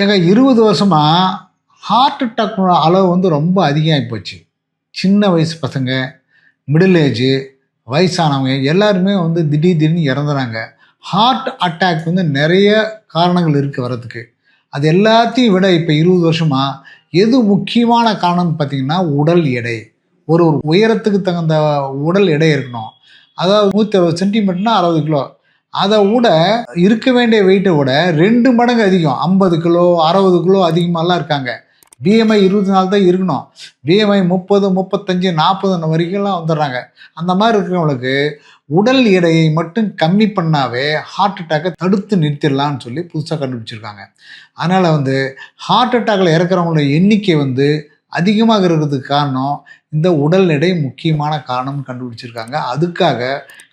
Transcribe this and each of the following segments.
ஏங்க இருபது வருஷமாக ஹார்ட் அட்டாக் அளவு வந்து ரொம்ப அதிகமாகி போச்சு. சின்ன வயசு பசங்க மிடில் ஏஜு வயசானவங்க எல்லாருமே வந்து திடீர் திடீர்னு இறந்துறாங்க. ஹார்ட் அட்டாக் வந்து நிறைய காரணங்கள் இருக்குது வர்றதுக்கு. அது எல்லாத்தையும் விட இப்போ இருபது வருஷமாக எது முக்கியமான காரணம்னு பார்த்தீங்கன்னா உடல் எடை. ஒரு ஒரு உயரத்துக்கு தகுந்த உடல் எடை இருக்கணும். அதாவது நூற்றி அறுபது சென்டிமீட்டர்னா அறுபது கிலோ. அதை விட இருக்க வேண்டிய வெயிட்டை விட ரெண்டு மடங்கு அதிகம். ஐம்பது கிலோ அறுபது கிலோ அதிகமாகலாம் இருக்காங்க. பிஎம்ஐ இருபத்தி நாலு தான் இருக்கணும். பிஎம்ஐ முப்பது முப்பத்தஞ்சு நாற்பது வரைக்கும்லாம் வந்துடுறாங்க. அந்த மாதிரி இருக்கிறவங்களுக்கு உடல் எடையை மட்டும் கம்மி பண்ணாவே ஹார்ட் அட்டாக்கை தடுத்து நிறுத்திடலாம்னு சொல்லி புதுசாக கண்டுபிடிச்சிருக்காங்க. அதனால் வந்து ஹார்ட் அட்டாக்கில் இறக்குறவங்களோட எண்ணிக்கை வந்து அதிகமாக இருக்கிறதுக்கு காரணம் இந்த உடல் எடை முக்கியமான காரணம்னு கண்டுபிடிச்சிருக்காங்க. அதுக்காக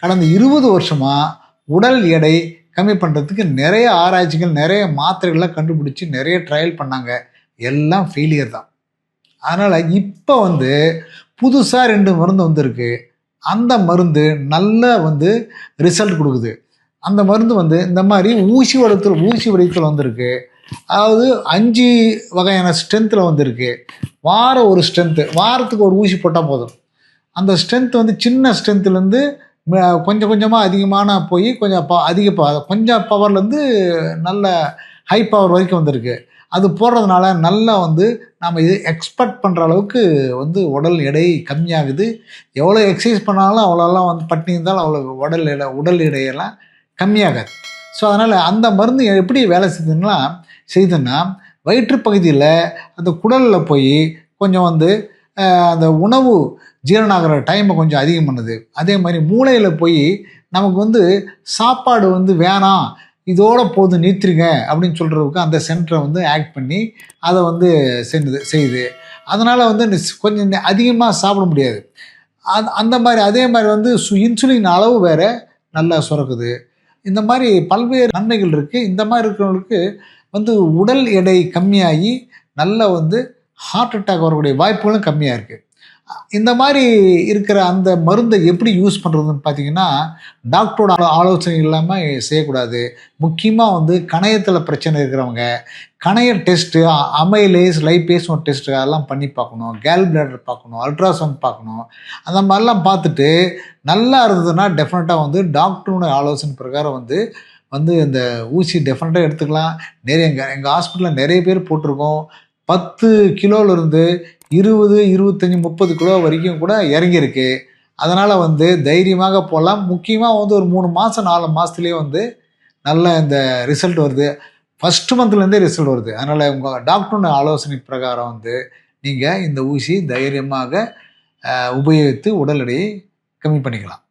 கடந்த இருபது வருஷமாக உடல் எடை கம்மி பண்ணுறதுக்கு நிறைய ஆராய்ச்சிகள் நிறைய மாத்திரைகள்லாம் கண்டுபிடிச்சி நிறைய ட்ரையல் பண்ணாங்க. எல்லாம் ஃபெயிலியர் தான். அதனால் இப்போ வந்து புதுசாக ரெண்டு மருந்து வந்திருக்கு. அந்த மருந்து நல்ல வந்து ரிசல்ட் கொடுக்குது. அந்த மருந்து வந்து இந்த மாதிரி ஊசி வடிவத்தில் ஊசி வடிவத்தில் வந்திருக்கு. அதாவது அஞ்சு வகையான ஸ்ட்ரென்த்தில் வந்திருக்கு. வாரம் ஒரு ஸ்ட்ரென்த்து வாரத்துக்கு ஒரு ஊசி போட்டால் போதும். அந்த ஸ்ட்ரென்த் வந்து சின்ன ஸ்ட்ரென்த்துலேருந்து கொஞ்சம் கொஞ்சமாக அதிகமான போய் கொஞ்சம் ப அதிக கொஞ்சம் பவர்லேருந்து நல்ல ஹை பவர் வரைக்கும் வந்திருக்கு. அது போடுறதுனால நல்லா வந்து நம்ம இது எக்ஸ்பெக்ட் பண்ணுற அளவுக்கு வந்து உடல் எடை கம்மியாகுது. எவ்வளோ எக்ஸசைஸ் பண்ணாலும் அவ்வளோலாம் வந்து பட்டினி இருந்தாலும் அவ்வளோ உடல் எடை உடல் எடையெல்லாம் கம்மியாகாது. ஸோ அதனால் அந்த மருந்து எப்படி வேலை செய்யுதுன்னா செய்யுதுன்னா வயிற்றுப்பகுதியில் அந்த குடலில் போய் கொஞ்சம் வந்து அந்த உணவு ஜீரணாகிற டைமை கொஞ்சம் அதிகம் பண்ணுது. அதே மாதிரி மூளையில் போய் நமக்கு வந்து சாப்பாடு வந்து வேணாம் இதோட போது நிறுத்திருங்க அப்படின்னு சொல்கிறதுக்கு அந்த சென்டரை வந்து ஆக்ட் பண்ணி அதை வந்து செஞ்சுது செய்யுது. அதனால் வந்து கொஞ்சம் அதிகமாக சாப்பிட முடியாது. அது அந்த மாதிரி அதே மாதிரி வந்து சு இன்சுலின் அளவு வேற நல்லா சுரக்குது. இந்த மாதிரி பல்வேறு நன்மைகள் இருக்குது இந்த மாதிரி இருக்கிறவங்களுக்கு வந்து உடல் எடை கம்மியாகி நல்லா வந்து ஹார்ட் அட்டாக் வரக்கூடிய வாய்ப்புகளும் கம்மியாக இருக்குது இந்த மாதிரி இருக்கிற அந்த மருந்தை எப்படி யூஸ் பண்ணுறதுன்னு பார்த்தீங்கன்னா டாக்டரோட ஆலோ- ஆலோசனை இல்லாமல் செய்யக்கூடாது. முக்கியமாக வந்து கணையத்தில் பிரச்சனை இருக்கிறவங்க கணைய டெஸ்ட்டு அமைலேஸ் லைபேஸ் ஒரு டெஸ்ட்டு அதெல்லாம் பண்ணி பார்க்கணும். கேல் பிளாடர் பார்க்கணும் அல்ட்ராசவுண்ட் பார்க்கணும். அந்த மாதிரிலாம் பார்த்துட்டு நல்லா இருந்ததுன்னா டெஃபினட்டாக வந்து டாக்டரோட ஆலோசனை பிரகாரம் வந்து வந்து இந்த ஊசி டெஃபினட்டாக எடுத்துக்கலாம். நிறைய எங்கள் எங்கள் ஹாஸ்பிட்டலில் நிறைய பேர் போட்டிருக்கோம். பத்து கிலோலேருந்து இருபது இருபத்தஞ்சி முப்பது கிலோ வரைக்கும் கூட இறங்கியிருக்கு. அதனால் வந்து தைரியமாக போகலாம் முக்கியமாக வந்து ஒரு மூணு மாதம் நாலு மாதத்துலேயே வந்து நல்ல இந்த ரிசல்ட் வருது. ஃபஸ்ட்டு மந்த்லேருந்தே ரிசல்ட் வருது. அதனால் உங்கள் டாக்டரோட ஆலோசனை பிரகாரம் வந்து நீங்கள் இந்த ஊசி தைரியமாக உபயோகித்து உடல் எடையை கம்மி பண்ணிக்கலாம்.